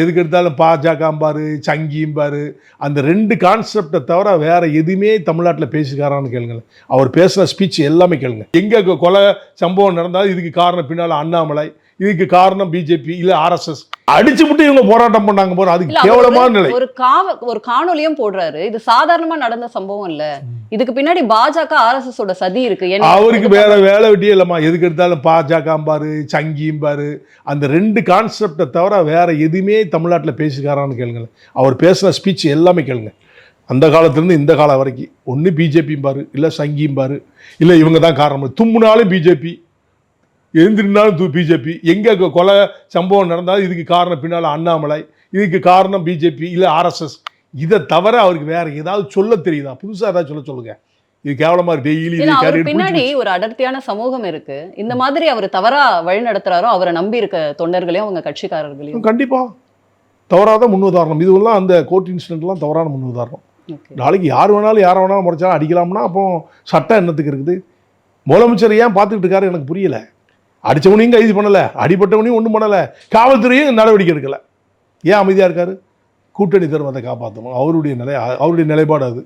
எதுக்கு எடுத்தாலும் பாஜகம்பாரு சங்கிம்பாரு அந்த ரெண்டு கான்செப்டை தவிர வேற எதுவுமே தமிழ்நாட்டில் பேசிக்காரான்னு கேளுங்க அவர் பேசுன ஸ்பீச் எல்லாமே கேளுங்க. எங்க கொலை சம்பவம் நடந்தாலும் இதுக்கு காரணம் பின்னால அண்ணாமலை இதுக்கு காரணம் பிஜேபி இல்ல ஆர்எஸ்எஸ் அடிச்சு விட்டு இவங்க போராட்டம் பண்ணாங்க போற அவர் கேவலமான நிலை. ஒரு காவ ஒரு காணொலியும் போடுறாரு. இது சாதாரணமா நடந்த சம்பவம் இல்ல. இதுக்கு பின்னாடி பாஜக ஆர்எஸ்எஸ் ஓட சதி இருக்கு. அவருக்கு வேற வேலை வெட்டியே இல்லம்மா. எதுக்கு எடுத்தாலும் பாஜகம்பாரு சங்கிம்பாரு அந்த ரெண்டு கான்செப்டை தவிர வேற எதுவுமே தமிழ்நாட்டில் பேசிக்காரான்னு கேளுங்க அவர் பேசுன ஸ்பீச் எல்லாமே கேளுங்க. அந்த காலத்துலேருந்து இந்த காலம் வரைக்கும். ஒன்று பிஜேபிம்பாரு இல்லை சங்கிம்பாரு இல்லை இவங்க தான் காரணம். தும்முனாலும் பிஜேபி எழுந்திருந்தாலும் தூ பிஜேபி. எங்கே கொலை சம்பவம் நடந்தாலும் இதுக்கு காரணம் பின்னால் அண்ணாமலை இதுக்கு காரணம் பிஜேபி இல்லை ஆர்எஸ்எஸ் இதை தவிர அவருக்கு வேற ஏதாவது சொல்ல தெரியுதா? புதுசாக ஏதாவது சொல்ல சொல்லுங்க. இது கேவலமா டெய்லி பின்னாடி ஒரு அடர்த்தியான சமூகம் இருக்கு. இந்த மாதிரி அவர் தவறா வழி நடத்துறாரோ அவரை நம்பி இருக்க தொண்டர்களையும் அவங்க கட்சிக்காரர்களையும். கண்டிப்பா. தவறாத முன்னுதாரணம். இதுவெல்லாம் அந்த கோர்ட் இன்சிடென்ட்லாம் தவறான முன்னுதாரணம். நாளைக்கு யார் வேணாலும் யாரை வேணாலும் முறைச்சாலும் அடிக்கலாம்னா அப்போ சட்டம் என்னத்துக்கு இருக்குது? முதலமைச்சர் ஏன் பார்த்துக்கிட்டு இருக்காரு எனக்கு புரியல. அடிச்சவனையும் கைது பண்ணலை அடிபட்டவனையும் ஒன்றும் பண்ணலை. காவல்துறையும் நடவடிக்கை எடுக்கலை. ஏன் அமைதியாக இருக்காரு? கூட்டணி தர்மத்தை காப்பாற்றணும் அவருடைய நிலை அவருடைய நிலைப்பாடு அது.